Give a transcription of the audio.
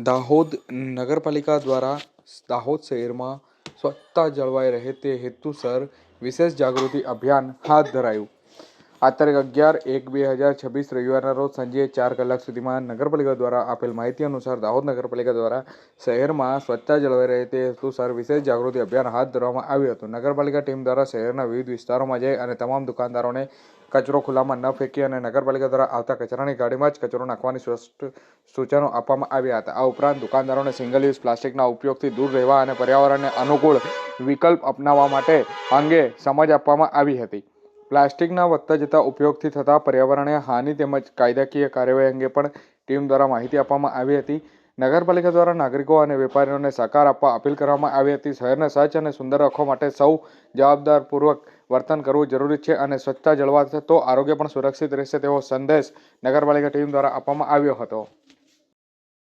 દાહોદ નગરપાલિકા દ્વારા દાહોદ શહેરમાં સ્વચ્છતા જળવાઈ રહે તે હેતુસર વિશેષ જાગૃતિ અભિયાન હાથ ધરાયું. આ તારીખ અગિયાર એક બે હજાર છવ્વીસ રવિવારના રોજ સાંજે ચાર કલાક સુધીમાં નગરપાલિકા દ્વારા આપેલ માહિતી અનુસાર દાહોદ નગરપાલિકા દ્વારા શહેરમાં સ્વચ્છતા જળવાઈ રહે તે હેતુસર વિશેષ જાગૃતિ અભિયાન હાથ ધરવામાં આવ્યું હતું. નગરપાલિકા ટીમ દ્વારા શહેરના વિવિધ વિસ્તારોમાં જઈ અને તમામ દુકાનદારોને કચરો ખુલ્લામાં ન ફેંકી અને નગરપાલિકા દ્વારા આવતા કચરાની ગાડીમાં જ કચરો નાખવાની સ્પષ્ટ સૂચનો આપવામાં આવ્યા હતા. આ ઉપરાંત દુકાનદારોને સિંગલ યુઝ પ્લાસ્ટિકના ઉપયોગથી દૂર રહેવા અને પર્યાવરણને અનુકૂળ વિકલ્પ અપનાવવા માટે અંગે સમજ આપવામાં આવી હતી. પ્લાસ્ટિકના વધતા જતા ઉપયોગથી થતા પર્યાવરણીય હાનિ તેમજ કાયદાકીય કાર્યવાહી અંગે પણ ટીમ દ્વારા માહિતી આપવામાં આવી હતી. નગરપાલિકા દ્વારા નાગરિકો અને વેપારીઓને સહકાર આપવા અપીલ કરવામાં આવી હતી. શહેરને સ્વચ્છ અને સુંદર રાખવા માટે સૌ જવાબદારપૂર્વક વર્તન કરવું જરૂરી છે અને સ્વચ્છતા જળવાશે તો આરોગ્ય પણ સુરક્ષિત રહેશે તેવો સંદેશ નગરપાલિકા ટીમ દ્વારા આપવામાં આવ્યો હતો.